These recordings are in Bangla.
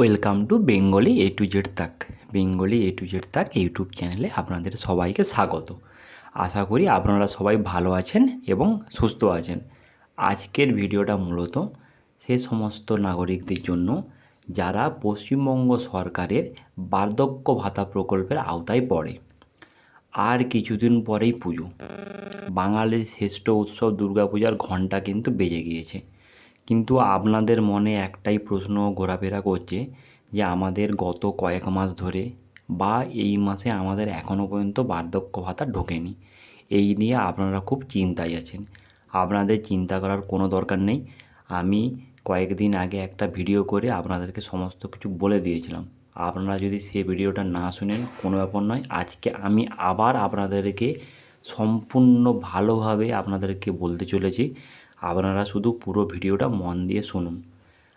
Welcome to Bengali A to Z তাক বেঙ্গলি এ টু জেড তাক ইউটিউব চ্যানেলে আপনাদের সবাইকে স্বাগত। আশা করি আপনারা সবাই ভালো আছেন এবং সুস্থ আছেন। আজকের ভিডিওটা মূলত সে সমস্ত নাগরিকদের জন্য যারা পশ্চিমবঙ্গ সরকারের বার্ধক্য ভাতা প্রকল্পের আওতায় পড়ে। আর কিছুদিন পরেই পুজো। বাঙালির শ্রেষ্ঠ উৎসব দুর্গাপূজার ঘণ্টা কিন্তু বেজে গিয়েছে। কিন্তু আপনাদের মনে একটাই প্রশ্ন ঘোরাফেরা করছে যে আমাদের গত কয়েক মাস ধরে বা এই মাসে আমাদের এখনও পর্যন্ত বার্ধক্য ভাতা ঢোকেনি। এই নিয়ে আপনারা খুব চিন্তায় আছেন। আপনাদের চিন্তা করার কোনো দরকার নেই। আমি কয়েকদিন আগে একটা ভিডিও করে আপনাদেরকে সমস্ত কিছু বলে দিয়েছিলাম। আপনারা যদি সে ভিডিওটা না শুনেন, কোনো ব্যাপার নয়। আজকে আমি আবার আপনাদেরকে সম্পূর্ণ ভালোভাবে আপনাদেরকে বলতে চলেছি। আপনারা শুধু পুরো ভিডিওটা মন দিয়ে শুনুন।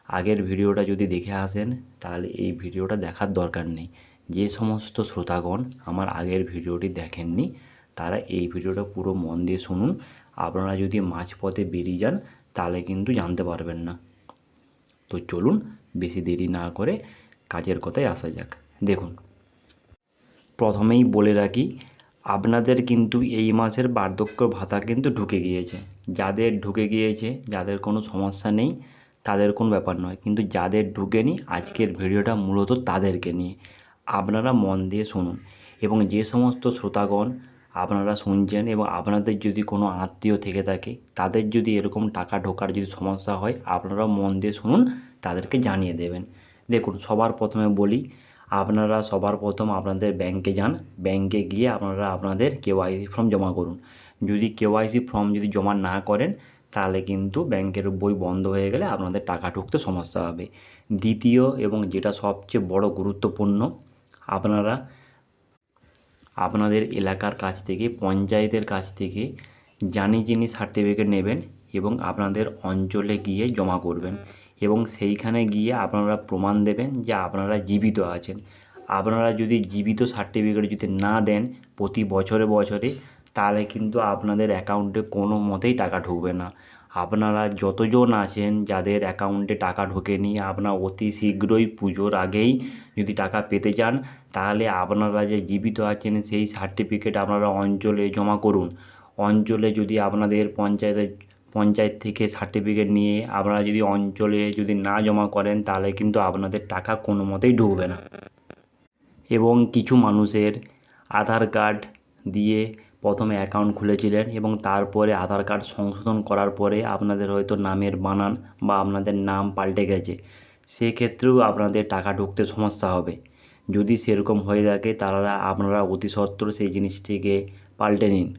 আগের ভিডিওটা যদি দেখে আসেন, তাহলে এই ভিডিওটা দেখার দরকার নেই। যে সমস্ত শ্রোতাগণ আমার আগের ভিডিওটি দেখেননি, তারা এই ভিডিওটা পুরো মন দিয়ে শুনুন। আপনারা যদি মাঝপথে বেরিয়ে যান, তাহলে কিন্তু জানতে পারবেন না। তো চলুন, বেশি দেরি না করে কাজের কথায় আসা যাক। দেখুন, প্রথমেই বলে রাখি আপনাদের কিন্তু এই মাসের বার্ধক্য ভাতা কিন্তু ঢুকে গিয়েছে। যাদের ঢুকে গিয়েছে, যাদের কোনো সমস্যা নেই, তাদের কোনো ব্যাপার নয়। কিন্তু যাদের ঢুকেনি, আজকের ভিডিওটা মূলত তাদেরকে নিয়ে। আপনারা মন দিয়ে শুনুন। এবং যে সমস্ত শ্রোতাগণ আপনারা শুনছেন এবং আপনাদের যদি কোনো আত্মীয় থেকে থাকে, তাদের যদি এরকম টাকা ঢোকার যদি সমস্যা হয় আপনারা মন দিয়ে শুনুন, তাদেরকে জানিয়ে দেবেন। দেখুন, সবার প্রথমে বলি আপনারা সবার প্রথম আপনাদের ব্যাংকে যান। ব্যাংকে গিয়ে আপনারা আপনাদের কেওয়াইসি ফর্ম জমা করুন। যদি কেওয়াইসি ফর্ম যদি জমা না করেন, তাহলে কিন্তু ব্যাংকের বই বন্ধ হয়ে গেলে আপনাদের টাকা ঢুকতে সমস্যা হবে। দ্বিতীয় এবং যেটা সবচেয়ে বড় গুরুত্বপূর্ণ, আপনারা আপনাদের এলাকার কাছ থেকে, পঞ্চায়েতের কাছ থেকে জানি যিনি সার্টিফিকেট নেবেন এবং আপনাদের অঞ্চলে গিয়ে জমা করবেন। এবং সেইখানে গিয়ে আপনারা প্রমাণ দেবেন যে আপনারা জীবিত আছেন। আপনারা যদি জীবিত সার্টিফিকেট যদি না দেন প্রতি বছরে বছরে, তাহলে কিন্তু আপনাদের অ্যাকাউন্টে কোনো মতেই টাকা ঢুকবে না। আপনারা যতজন আছেন, যাদের অ্যাকাউন্টে টাকা ঢোকেনি, আপনারা অতি শীঘ্রই পুজোর আগেই যদি টাকা পেতে চান, তাহলে আপনারা যে জীবিত আছেন, সেই সার্টিফিকেট আপনারা অঞ্চলে জমা করুন। অঞ্চলে যদি আপনাদের পঞ্চায়েতের পঞ্চায়েত থেকে সার্টিফিকেট নিয়ে আপনারা যদি অঞ্চলে যদি না জমা করেন, তাহলে কিন্তু আপনাদের টাকা কোনো মতেই ঢুকবে না। এবং কিছু মানুষের আধার কার্ড দিয়ে প্রথমে অ্যাকাউন্ট খুলেছিলেন এবং তারপরে আধার কার্ড সংশোধন করার পরে আপনাদের হয়তো নামের বানান বা আপনাদের নাম পাল্টে গেছে। সেক্ষেত্রেও আপনাদের টাকা ঢুকতে সমস্যা হবে। যদি সেরকম হয়ে থাকে তারা আপনারা অতি সত্বর সেই জিনিসটিকে পাল্টে নিন।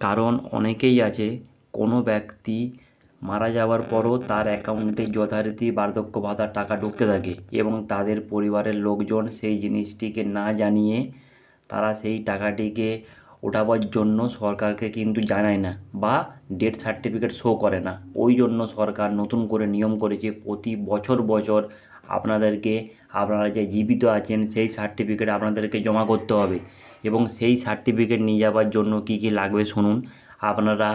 কারণ অনেকেই আছে কোনো ব্যক্তি মারা যাওয়ার পরও তার অ্যাকাউন্টে যথারীতি বার্ধক্য ভাতার টাকা ঢুকতে থাকে এবং তাদের পরিবারের লোকজন সেই জিনিসটিকে না জানিয়ে তারা সেই টাকাটিকে ওঠাবার জন্য সরকারকে কিন্তু জানায় না বা ডেথ সার্টিফিকেট শো করে না। ওই জন্য সরকার নতুন করে নিয়ম করেছে প্রতি বছর বছর আপনাদেরকে, আপনারা যে জীবিত আছেন সেই সার্টিফিকেট আপনাদেরকে জমা করতে হবে এবং সেই সার্টিফিকেট নিয়ে যাওয়ার জন্য কী কী লাগবে শুনুন। আপনারা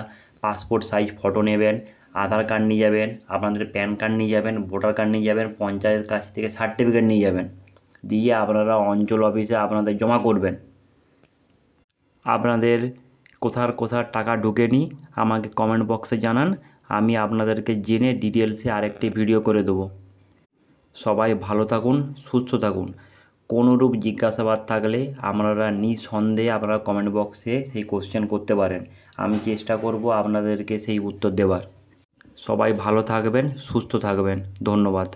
পাসপোর্ট সাইজ ফটো নেবেন, আধার কার্ড নিয়ে যাবেন, আপনাদের প্যান কার্ড নিয়ে যাবেন, ভোটার কার্ড নিয়ে যাবেন, পঞ্চায়েতের কাছ থেকে সার্টিফিকেট নিয়ে যাবেন। দিয়ে আপনারা অঞ্চল অফিসে আপনাদের জমা করবেন। আপনাদের কোথার কোথার টাকা ঢোকেনি আমাকে কমেন্ট বক্সে জানান, আমি আপনাদেরকে জেনে ডিটেলসে আরেকটি ভিডিও করে দেবো। সবাই ভালো থাকুন, সুস্থ থাকুন। কোনোরূপ জিজ্ঞাসাবাদ থাকলে আপনারা নিঃসন্দেহে আপনারা কমেন্ট বক্সে সেই কোশ্চেন করতে পারেন। আমি চেষ্টা করব আপনাদেরকে সেই উত্তর দেওয়ার সবাই ভালো থাকবেন, সুস্থ থাকবেন। ধন্যবাদ।